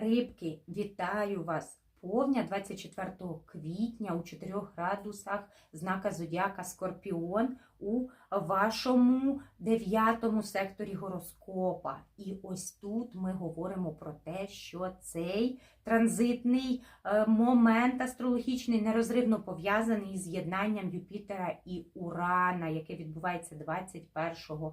Рибки, вітаю вас! Повня 24 квітня у 4 градусах знака Зодіака Скорпіон у вашому дев'ятому секторі гороскопа. І ось тут ми говоримо про те, що цей транзитний е, момент астрологічний нерозривно пов'язаний з єднанням Юпітера і Урана, яке відбувається 21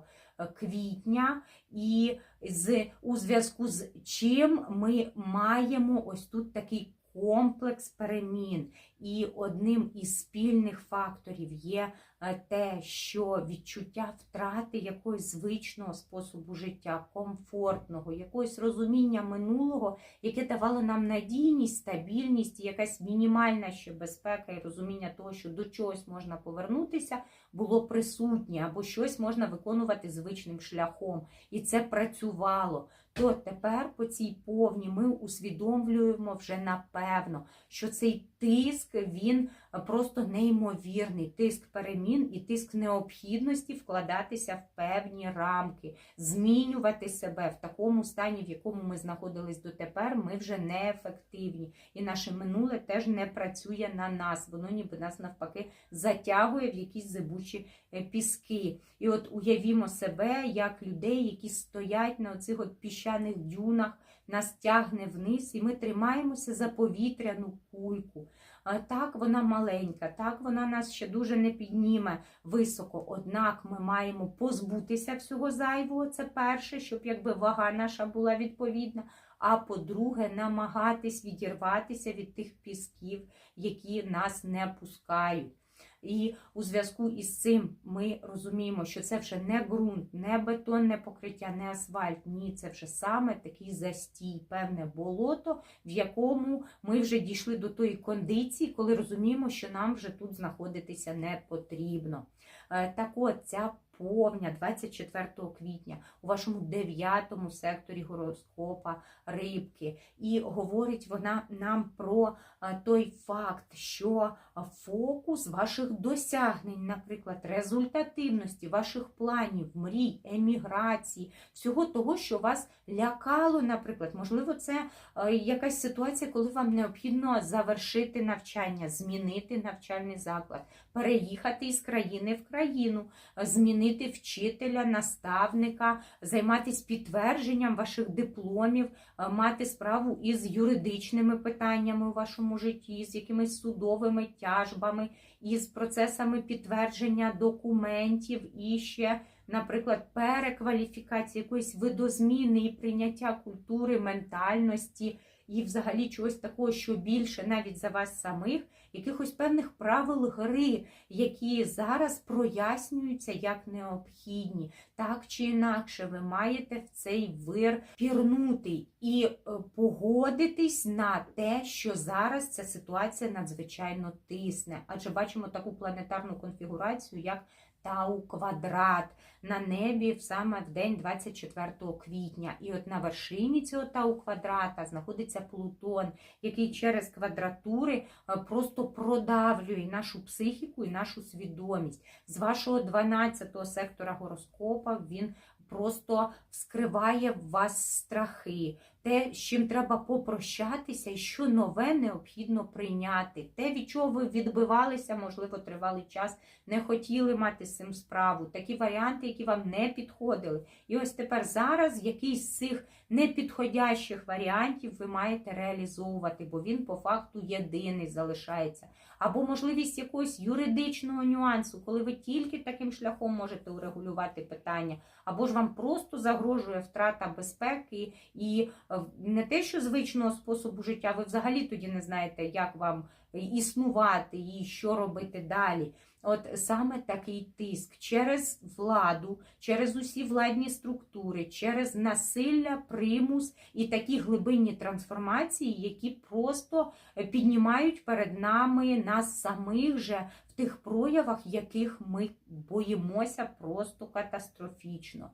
квітня. І з, у зв'язку з чим ми маємо ось тут такий комплекс перемін. І одним із спільних факторів є е, те, що відчуття втрати якогось звичного способу життя, комфортного, якогось розуміння минулого, яке давало нам надійність, стабільність, якась мінімальна ще безпека і розуміння того, що до чогось можна повернутися, було присутнє, або щось можна виконувати звичним шляхом. І це працювало. То тепер по цій повні ми усвідомлюємо вже напевно, що цей тиск він просто неймовірний. Тиск перемін і тиск необхідності вкладатися в певні рамки, змінювати себе в такому стані, в якому ми знаходились дотепер, ми вже неефективні. І наше минуле теж не працює на нас. Воно ніби нас навпаки затягує в якісь зибучі е, піски. І от уявімо себе як людей, які стоять на оцих от піщаних дюнах, нас тягне вниз, і ми тримаємося за повітряну кульку. Так, вона маленька, так вона нас ще дуже не підніме високо. Однак ми маємо позбутися всього зайвого. Це перше, щоб якби вага наша була відповідна. А по-друге, намагатись відірватися від тих пісків, які нас не пускають. І у зв'язку із цим ми розуміємо, що це вже не ґрунт, не бетонне покриття, не асфальт. Ні, це вже саме такий застій, певне болото, в якому ми вже дійшли до тої кондиції, коли розуміємо, що нам вже тут знаходитися не потрібно. Е, Так от ця повня 24 квітня у вашому дев'ятому секторі гороскопа рибки. І говорить вона нам про е, той факт, що фокус ваших досягнень, наприклад, результативності, ваших планів, мрій, еміграції, всього того, що вас лякало, наприклад, можливо, це е, якась ситуація, коли вам необхідно завершити навчання, змінити навчальний заклад, переїхати із країни в країну, змінити вчителя, наставника, займатися підтвердженням ваших дипломів, е, мати справу із юридичними питаннями у вашому житті, з якимись судовими тяжбами, із процесами підтвердження документів і ще. Наприклад, перекваліфікації якоїсь видозміни і прийняття культури, ментальності і взагалі чогось такого, що більше навіть за вас самих, якихось певних правил гри, які зараз прояснюються як необхідні. Так чи інакше, ви маєте в цей вир пірнути і е, погодитись на те, що зараз ця ситуація надзвичайно тисне. Адже бачимо таку планетарну конфігурацію, як Тау квадрат на небі саме в день 24 квітня. І от на вершині цього тау квадрата знаходиться Плутон, який через квадратури е, просто продавлює нашу психіку і нашу свідомість. З вашого 12-го сектора гороскопа він просто вскриває в вас страхи, те, з чим треба попрощатися, і що нове необхідно прийняти. Те, від чого ви відбивалися, можливо, тривалий час, не хотіли мати з цим справу. Такі варіанти, які вам не підходили. І ось тепер зараз якийсь з цих непідходящих варіантів ви маєте реалізовувати, бо він по факту єдиний залишається. Або можливість якогось юридичного нюансу, коли ви тільки таким шляхом можете урегулювати питання, або ж вам просто загрожує втрата безпеки і е, не те, що звичного способу життя, ви взагалі тоді не знаєте, як вам існувати і що робити далі. От саме такий тиск через владу, через усі владні структури, через насилля, примус і такі глибинні трансформації, які просто піднімають перед нами нас самих же тих проявах, яких ми боїмося просто катастрофічно.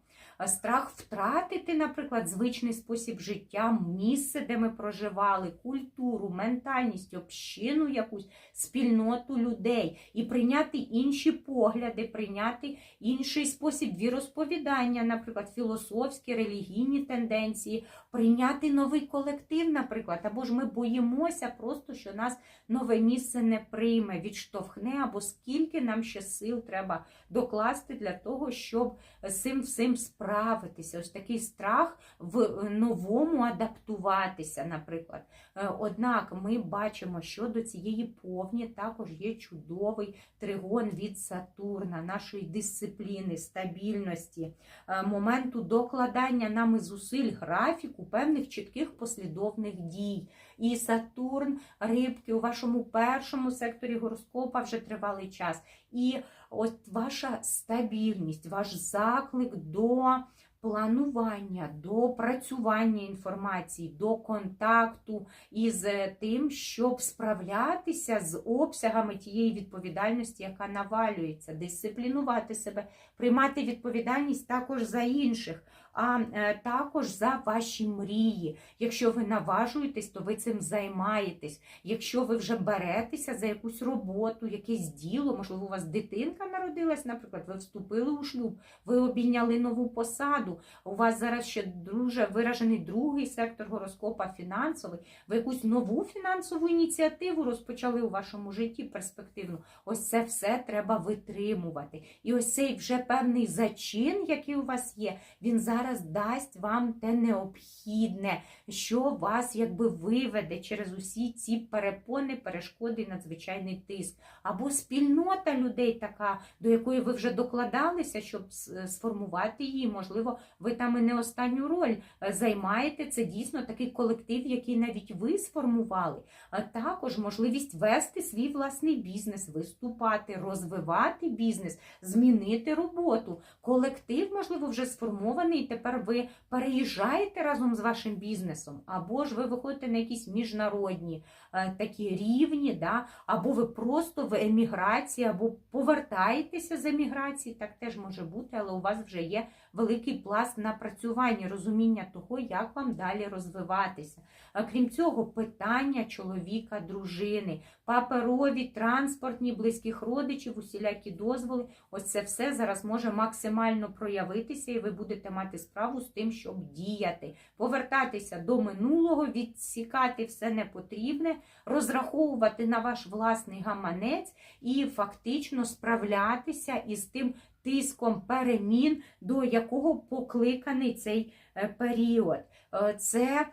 Страх втратити, наприклад, звичний спосіб життя, місце, де ми проживали, культуру, ментальність, общину якусь, спільноту людей і прийняти інші погляди, прийняти інший спосіб віросповідання, наприклад, філософські, релігійні тенденції, прийняти новий колектив, наприклад, або ж ми боїмося просто, що нас нове місце не прийме, відштовхне, або скільки нам ще сил треба докласти для того, щоб з цим всім справитися. Ось такий страх в новому адаптуватися, наприклад. Е, Однак ми бачимо, що до цієї повні також є чудовий тригон від Сатурна, нашої дисципліни, стабільності, е, моменту докладання нами зусиль графіку певних чітких послідовних дій. І Сатурн, рибки у вашому першому секторі гороскопа вже тривалий час. І от ваша стабільність, ваш заклик до планування, до працювання інформації, до контакту із тим, щоб справлятися з обсягами тієї відповідальності, яка навалюється, дисциплінувати себе, приймати відповідальність також за інших, а е, також за ваші мрії. Якщо ви наважуєтесь, то ви цим займаєтесь. Якщо ви вже беретеся за якусь роботу, якесь діло, можливо, у вас дитинка народилась, наприклад, ви вступили у шлюб, ви обійняли нову посаду. У вас зараз ще дуже виражений другий сектор гороскопа фінансовий. Ви якусь нову фінансову ініціативу розпочали у вашому житті перспективну. Ось це все треба витримувати. І ось цей вже певний зачин, який у вас є, він зараз дасть вам те необхідне, що вас якби виведе через усі ці перепони, перешкоди і надзвичайний тиск. Або спільнота людей така, до якої ви вже докладалися, щоб сформувати її. Можливо, ви там і не останню роль е, займаєте. Це дійсно такий колектив, який навіть ви сформували. А також можливість вести свій власний бізнес, виступати, розвивати бізнес, змінити роботу. Колектив, можливо, вже сформований, тепер ви переїжджаєте разом з вашим бізнесом, або ж ви виходите на якісь міжнародні е, такі рівні, да? або ви просто в еміграції, або повертаєтеся з еміграції, так теж може бути, але у вас вже є великий пласт напрацювання, розуміння того, як вам далі розвиватися. А крім цього, питання чоловіка, дружини, паперові, транспортні, близьких родичів, усілякі дозволи. Ось це все зараз може максимально проявитися, і ви будете мати справу з тим, щоб діяти, повертатися до минулого, відсікати все непотрібне, розраховувати на ваш власний гаманець і фактично справлятися із тим тиском перемін, до якого покликаний цей е, період. Е, Це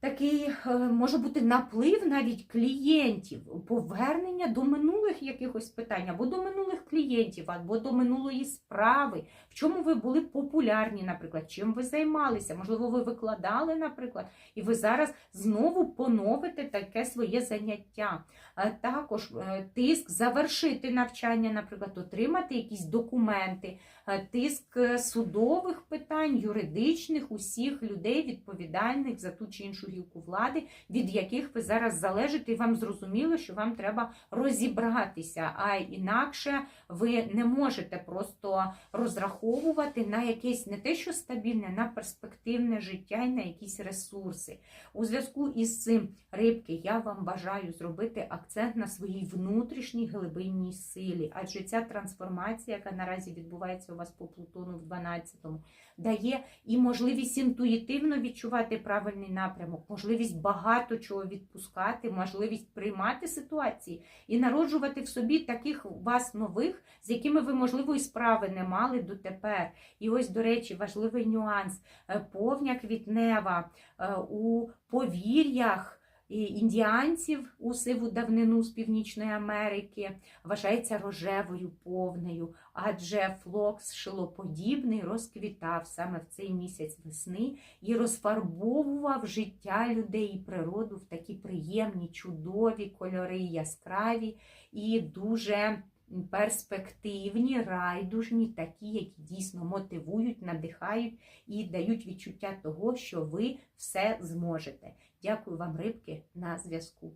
такий е, може бути наплив навіть клієнтів, повернення до минулих якихось питань, або до минулих клієнтів, або до минулої справи, в чому ви були популярні, наприклад, чим ви займалися, можливо, ви викладали, наприклад, і ви зараз знову поновите таке своє заняття. Е, Також е, тиск завершити навчання, наприклад, отримати якісь документи, тиск судових питань, юридичних, усіх людей, відповідальних за ту чи іншу гілку влади, від яких ви зараз залежите, і вам зрозуміло, що вам треба розібратися, а інакше ви не можете просто розраховувати на якесь не те, що стабільне, на перспективне життя і на якісь ресурси. У зв'язку із цим, рибки, я вам бажаю зробити акцент на своїй внутрішній глибинній силі, адже ця трансформація, яка наразі відбувається у вас по Плутону в 12-му, дає і можливість інтуїтивно відчувати правильний напрямок, можливість багато чого відпускати, можливість приймати ситуації і народжувати в собі таких вас нових, з якими ви, можливо, і справи не мали дотепер. І ось, до речі, важливий нюанс: Е, повня квітнева е, у повір'ях. Індіанців у сиву давнину з Північної Америки вважається рожевою повнею, адже флокс шилоподібний розквітав саме в цей місяць весни і розфарбовував життя людей і природу в такі приємні, чудові кольори, яскраві і дуже перспективні, райдужні, такі, які дійсно мотивують, надихають і дають відчуття того, що ви все зможете. Дякую вам, рибки, на зв'язку.